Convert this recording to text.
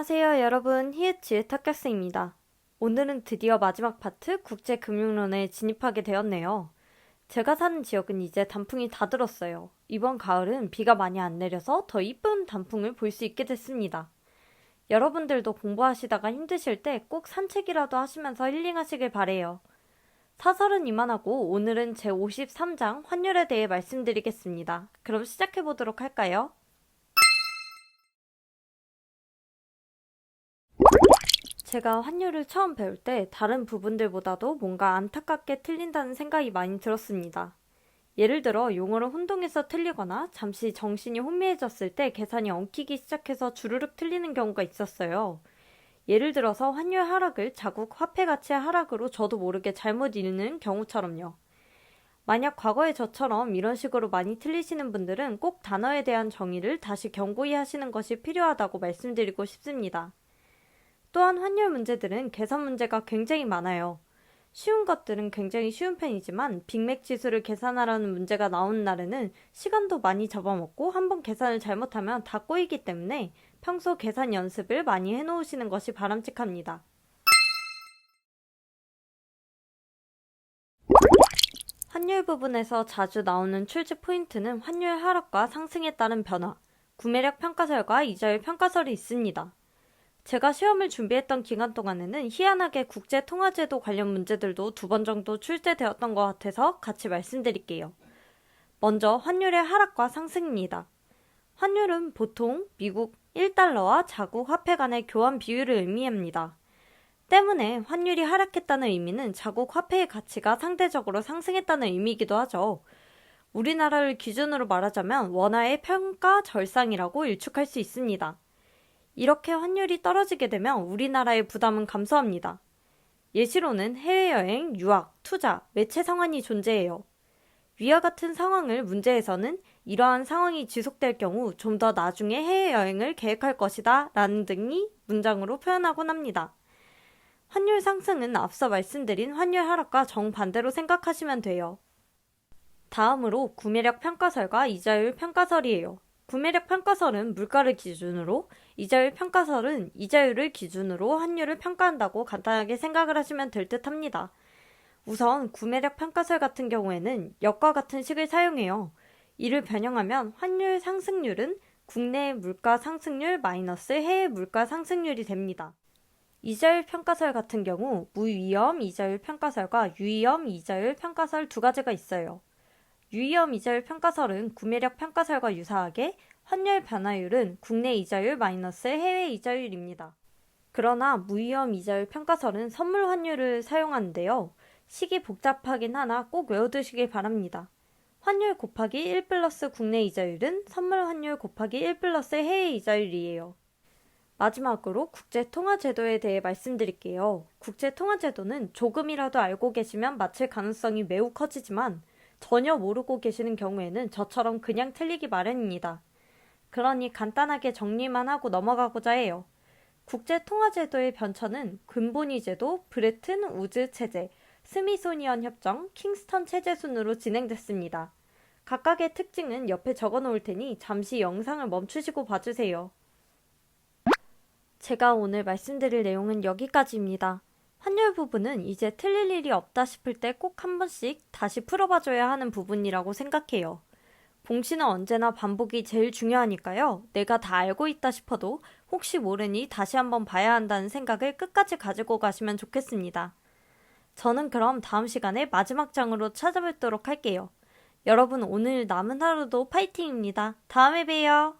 안녕하세요 여러분 히읗지읒 학교생입니다. 오늘은 드디어 마지막 파트 국제금융론에 진입하게 되었네요. 제가 사는 지역은 이제 단풍이 다 들었어요. 이번 가을은 비가 많이 안 내려서 더 이쁜 단풍을 볼 수 있게 됐습니다. 여러분들도 공부하시다가 힘드실 때 꼭 산책이라도 하시면서 힐링하시길 바래요. 사설은 이만하고 오늘은 제 53장 환율에 대해 말씀드리겠습니다. 그럼 시작해 보도록 할까요? 제가 환율을 처음 배울 때 다른 부분들보다도 뭔가 안타깝게 틀린다는 생각이 많이 들었습니다. 예를 들어 용어를 혼동해서 틀리거나 잠시 정신이 혼미해졌을 때 계산이 엉키기 시작해서 주르륵 틀리는 경우가 있었어요. 예를 들어서 환율 하락을 자국 화폐 가치의 하락으로 저도 모르게 잘못 읽는 경우처럼요. 만약 과거의 저처럼 이런 식으로 많이 틀리시는 분들은 꼭 단어에 대한 정의를 다시 경고히 하시는 것이 필요하다고 말씀드리고 싶습니다. 또한 환율 문제들은 계산 문제가 굉장히 많아요. 쉬운 것들은 굉장히 쉬운 편이지만 빅맥 지수를 계산하라는 문제가 나오는 날에는 시간도 많이 잡아먹고 한번 계산을 잘못하면 다 꼬이기 때문에 평소 계산 연습을 많이 해놓으시는 것이 바람직합니다. 환율 부분에서 자주 나오는 출제 포인트는 환율 하락과 상승에 따른 변화, 구매력 평가설과 이자율 평가설이 있습니다. 제가 시험을 준비했던 기간 동안에는 희한하게 국제통화제도 관련 문제들도 두 번 정도 출제되었던 것 같아서 같이 말씀드릴게요. 먼저 환율의 하락과 상승입니다. 환율은 보통 미국 1달러와 자국 화폐 간의 교환 비율을 의미합니다. 때문에 환율이 하락했다는 의미는 자국 화폐의 가치가 상대적으로 상승했다는 의미이기도 하죠. 우리나라를 기준으로 말하자면 원화의 평가 절상이라고 일축할 수 있습니다. 이렇게 환율이 떨어지게 되면 우리나라의 부담은 감소합니다. 예시로는 해외여행, 유학, 투자, 매체 상환이 존재해요. 위와 같은 상황을 문제에서는 이러한 상황이 지속될 경우 좀 더 나중에 해외여행을 계획할 것이다 라는 등이 문장으로 표현하곤 합니다. 환율 상승은 앞서 말씀드린 환율 하락과 정반대로 생각하시면 돼요. 다음으로 구매력 평가설과 이자율 평가설이에요. 구매력 평가설은 물가를 기준으로, 이자율 평가설은 이자율을 기준으로 환율을 평가한다고 간단하게 생각을 하시면 될 듯 합니다. 우선 구매력 평가설 같은 경우에는 역과 같은 식을 사용해요. 이를 변형하면 환율 상승률은 국내 물가 상승률 마이너스 해외 물가 상승률이 됩니다. 이자율 평가설 같은 경우 무위험 이자율 평가설과 유위험 이자율 평가설 두 가지가 있어요. 유의엄 이자율 평가설은 구매력 평가설과 유사하게 환율 변화율은 국내 이자율 마이너스 해외 이자율입니다. 그러나 무위험 이자율 평가설은 선물 환율을 사용하는데요. 식이 복잡하긴 하나 꼭 외워두시길 바랍니다. 환율 곱하기 1 플러스 국내 이자율은 선물 환율 곱하기 1 플러스 해외 이자율이에요. 마지막으로 국제통화제도에 대해 말씀드릴게요. 국제통화제도는 조금이라도 알고 계시면 맞힐 가능성이 매우 커지지만 전혀 모르고 계시는 경우에는 저처럼 그냥 틀리기 마련입니다. 그러니 간단하게 정리만 하고 넘어가고자 해요. 국제통화제도의 변천은 근본위 제도, 브레튼 우즈 체제, 스미소니언 협정, 킹스턴 체제 순으로 진행됐습니다. 각각의 특징은 옆에 적어 놓을 테니 잠시 영상을 멈추시고 봐주세요. 제가 오늘 말씀드릴 내용은 여기까지입니다. 환율 부분은 이제 틀릴 일이 없다 싶을 때 꼭 한 번씩 다시 풀어봐줘야 하는 부분이라고 생각해요. 봉시는 언제나 반복이 제일 중요하니까요. 내가 다 알고 있다 싶어도 혹시 모르니 다시 한번 봐야 한다는 생각을 끝까지 가지고 가시면 좋겠습니다. 저는 그럼 다음 시간에 마지막 장으로 찾아뵙도록 할게요. 여러분 오늘 남은 하루도 파이팅입니다. 다음에 봬요.